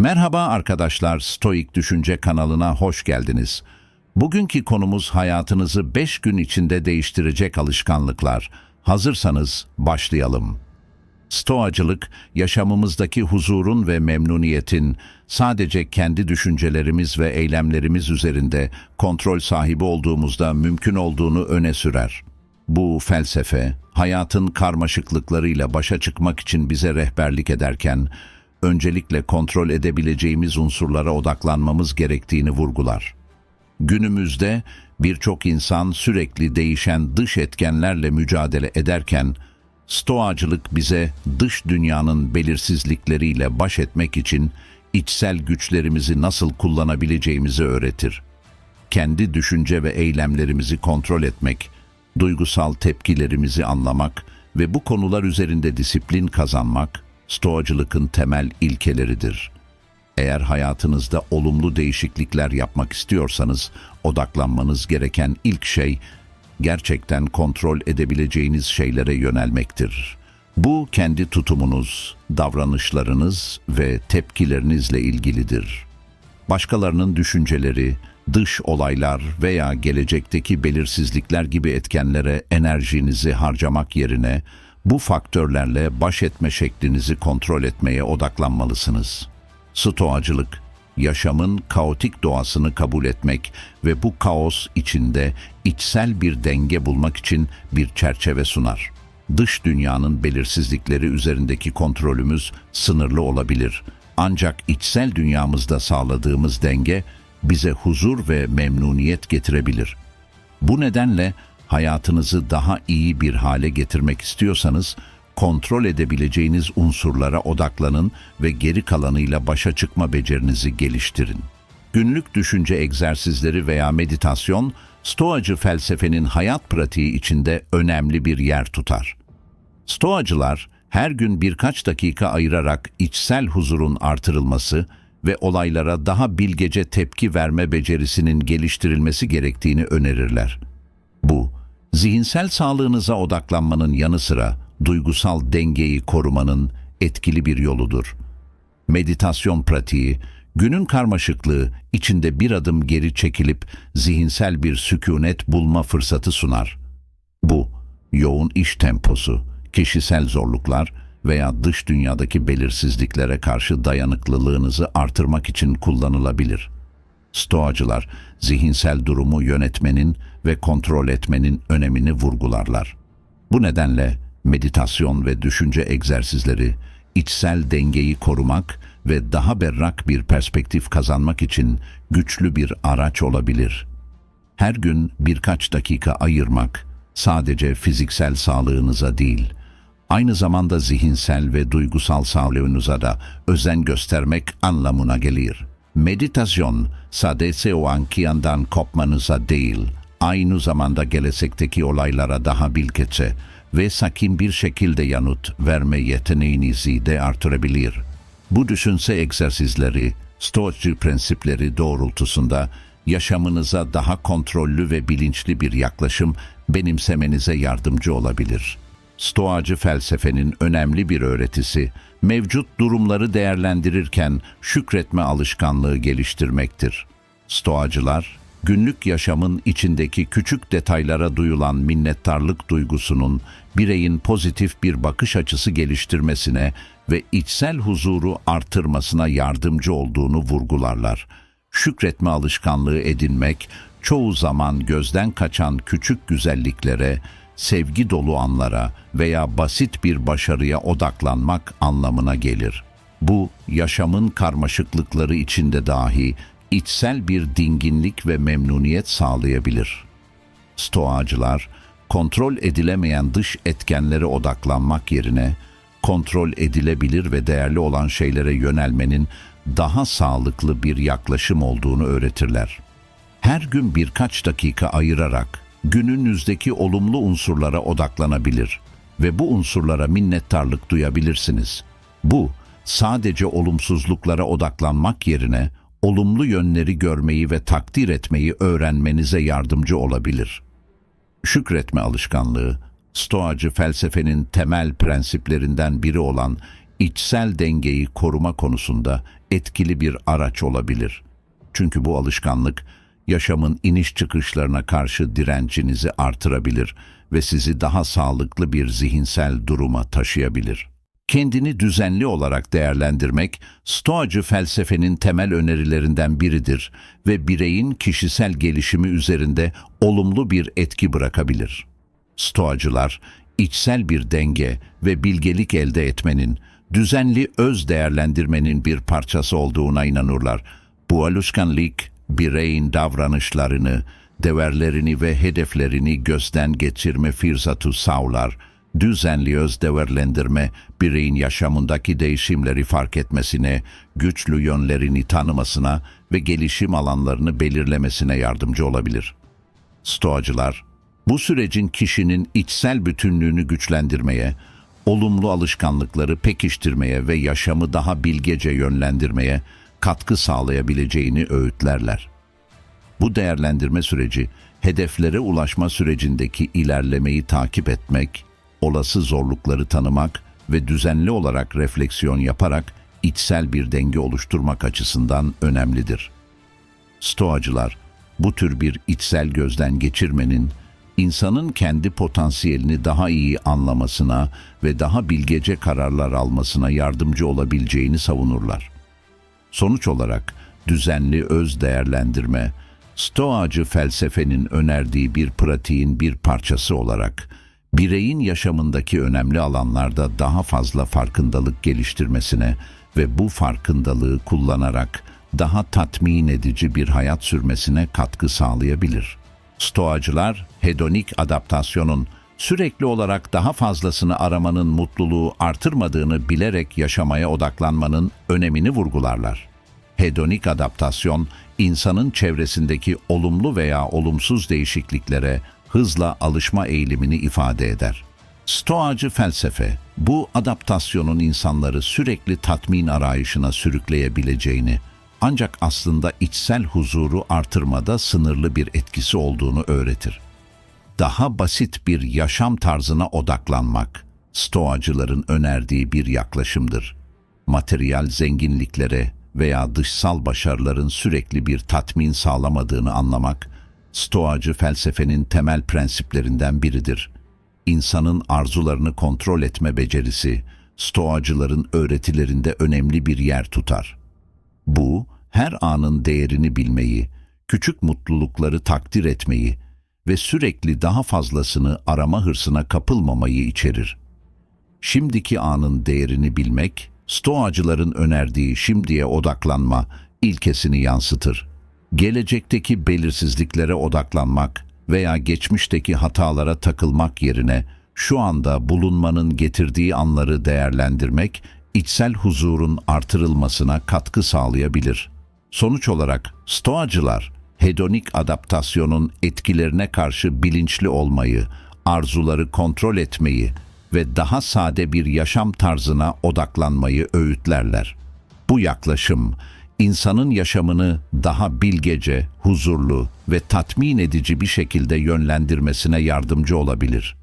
Merhaba arkadaşlar, Stoik Düşünce kanalına hoş geldiniz. Bugünkü konumuz hayatınızı 5 gün içinde değiştirecek alışkanlıklar. Hazırsanız başlayalım. Stoacılık, yaşamımızdaki huzurun ve memnuniyetin sadece kendi düşüncelerimiz ve eylemlerimiz üzerinde kontrol sahibi olduğumuzda mümkün olduğunu öne sürer. Bu felsefe, hayatın karmaşıklıklarıyla başa çıkmak için bize rehberlik ederken, öncelikle kontrol edebileceğimiz unsurlara odaklanmamız gerektiğini vurgular. Günümüzde birçok insan sürekli değişen dış etkenlerle mücadele ederken, Stoacılık bize dış dünyanın belirsizlikleriyle baş etmek için içsel güçlerimizi nasıl kullanabileceğimizi öğretir. Kendi düşünce ve eylemlerimizi kontrol etmek, duygusal tepkilerimizi anlamak ve bu konular üzerinde disiplin kazanmak, Stoacılıkın temel ilkeleridir. Eğer hayatınızda olumlu değişiklikler yapmak istiyorsanız, odaklanmanız gereken ilk şey, gerçekten kontrol edebileceğiniz şeylere yönelmektir. Bu kendi tutumunuz, davranışlarınız ve tepkilerinizle ilgilidir. Başkalarının düşünceleri, dış olaylar veya gelecekteki belirsizlikler gibi etkenlere enerjinizi harcamak yerine bu faktörlerle baş etme şeklinizi kontrol etmeye odaklanmalısınız. Stoacılık, yaşamın kaotik doğasını kabul etmek ve bu kaos içinde içsel bir denge bulmak için bir çerçeve sunar. Dış dünyanın belirsizlikleri üzerindeki kontrolümüz sınırlı olabilir. Ancak içsel dünyamızda sağladığımız denge bize huzur ve memnuniyet getirebilir. Bu nedenle hayatınızı daha iyi bir hale getirmek istiyorsanız kontrol edebileceğiniz unsurlara odaklanın ve geri kalanıyla başa çıkma becerinizi geliştirin. Günlük düşünce egzersizleri veya meditasyon, Stoacı felsefenin hayat pratiği içinde önemli bir yer tutar. Stoacılar, her gün birkaç dakika ayırarak içsel huzurun artırılması ve olaylara daha bilgece tepki verme becerisinin geliştirilmesi gerektiğini önerirler. Zihinsel sağlığınıza odaklanmanın yanı sıra duygusal dengeyi korumanın etkili bir yoludur. Meditasyon pratiği, günün karmaşıklığı içinde bir adım geri çekilip zihinsel bir sükunet bulma fırsatı sunar. Bu, yoğun iş temposu, kişisel zorluklar veya dış dünyadaki belirsizliklere karşı dayanıklılığınızı artırmak için kullanılabilir. Stoacılar, zihinsel durumu yönetmenin ve kontrol etmenin önemini vurgularlar. Bu nedenle meditasyon ve düşünce egzersizleri, içsel dengeyi korumak ve daha berrak bir perspektif kazanmak için güçlü bir araç olabilir. Her gün birkaç dakika ayırmak, sadece fiziksel sağlığınıza değil, aynı zamanda zihinsel ve duygusal sağlığınıza da özen göstermek anlamına gelir. Meditasyon, sadece o anki yandan kopmanıza değil, aynı zamanda gelecekteki olaylara daha bilgece ve sakin bir şekilde yanıt verme yeteneğinizi de artırabilir. Bu düşünse egzersizleri, Stoacı prensipleri doğrultusunda yaşamınıza daha kontrollü ve bilinçli bir yaklaşım benimsemenize yardımcı olabilir. Stoacı felsefenin önemli bir öğretisi, mevcut durumları değerlendirirken şükretme alışkanlığı geliştirmektir. Stoacılar, günlük yaşamın içindeki küçük detaylara duyulan minnettarlık duygusunun bireyin pozitif bir bakış açısı geliştirmesine ve içsel huzuru artırmasına yardımcı olduğunu vurgularlar. Şükretme alışkanlığı edinmek, çoğu zaman gözden kaçan küçük güzelliklere, sevgi dolu anlara veya basit bir başarıya odaklanmak anlamına gelir. Bu, yaşamın karmaşıklıkları içinde dahi içsel bir dinginlik ve memnuniyet sağlayabilir. Stoacılar, kontrol edilemeyen dış etkenlere odaklanmak yerine, kontrol edilebilir ve değerli olan şeylere yönelmenin daha sağlıklı bir yaklaşım olduğunu öğretirler. Her gün birkaç dakika ayırarak gününüzdeki olumlu unsurlara odaklanabilir ve bu unsurlara minnettarlık duyabilirsiniz. Bu, sadece olumsuzluklara odaklanmak yerine olumlu yönleri görmeyi ve takdir etmeyi öğrenmenize yardımcı olabilir. Şükretme alışkanlığı, Stoacı felsefenin temel prensiplerinden biri olan içsel dengeyi koruma konusunda etkili bir araç olabilir. Çünkü bu alışkanlık yaşamın iniş çıkışlarına karşı direncinizi artırabilir ve sizi daha sağlıklı bir zihinsel duruma taşıyabilir. Kendini düzenli olarak değerlendirmek, Stoacı felsefenin temel önerilerinden biridir ve bireyin kişisel gelişimi üzerinde olumlu bir etki bırakabilir. Stoacılar, içsel bir denge ve bilgelik elde etmenin, düzenli öz değerlendirmenin bir parçası olduğuna inanırlar. Bu alışkanlık, bireyin davranışlarını, değerlerini ve hedeflerini gözden geçirme fırsatı sağlar. Düzenli öz değerlendirme, bireyin yaşamındaki değişimleri fark etmesine, güçlü yönlerini tanımasına ve gelişim alanlarını belirlemesine yardımcı olabilir. Stoacılar, bu sürecin kişinin içsel bütünlüğünü güçlendirmeye, olumlu alışkanlıkları pekiştirmeye ve yaşamı daha bilgece yönlendirmeye katkı sağlayabileceğini öğütlerler. Bu değerlendirme süreci, hedeflere ulaşma sürecindeki ilerlemeyi takip etmek, olası zorlukları tanımak ve düzenli olarak refleksiyon yaparak içsel bir denge oluşturmak açısından önemlidir. Stoacılar, bu tür bir içsel gözden geçirmenin, insanın kendi potansiyelini daha iyi anlamasına ve daha bilgece kararlar almasına yardımcı olabileceğini savunurlar. Sonuç olarak düzenli öz değerlendirme, Stoacı felsefenin önerdiği bir pratiğin bir parçası olarak, bireyin yaşamındaki önemli alanlarda daha fazla farkındalık geliştirmesine ve bu farkındalığı kullanarak daha tatmin edici bir hayat sürmesine katkı sağlayabilir. Stoacılar, hedonik adaptasyonun sürekli olarak daha fazlasını aramanın mutluluğu artırmadığını bilerek yaşamaya odaklanmanın önemini vurgularlar. Hedonik adaptasyon, insanın çevresindeki olumlu veya olumsuz değişikliklere hızla alışma eğilimini ifade eder. Stoacı felsefe, bu adaptasyonun insanları sürekli tatmin arayışına sürükleyebileceğini, ancak aslında içsel huzuru artırmada sınırlı bir etkisi olduğunu öğretir. Daha basit bir yaşam tarzına odaklanmak, Stoacıların önerdiği bir yaklaşımdır. Materyal zenginliklere veya dışsal başarıların sürekli bir tatmin sağlamadığını anlamak, Stoacı felsefenin temel prensiplerinden biridir. İnsanın arzularını kontrol etme becerisi, Stoacıların öğretilerinde önemli bir yer tutar. Bu, her anın değerini bilmeyi, küçük mutlulukları takdir etmeyi ve sürekli daha fazlasını arama hırsına kapılmamayı içerir. Şimdiki anın değerini bilmek, Stoacıların önerdiği şimdiye odaklanma ilkesini yansıtır. Gelecekteki belirsizliklere odaklanmak veya geçmişteki hatalara takılmak yerine şu anda bulunmanın getirdiği anları değerlendirmek, içsel huzurun artırılmasına katkı sağlayabilir. Sonuç olarak Stoacılar, hedonik adaptasyonun etkilerine karşı bilinçli olmayı, arzuları kontrol etmeyi ve daha sade bir yaşam tarzına odaklanmayı öğütlerler. Bu yaklaşım, insanın yaşamını daha bilgece, huzurlu ve tatmin edici bir şekilde yönlendirmesine yardımcı olabilir.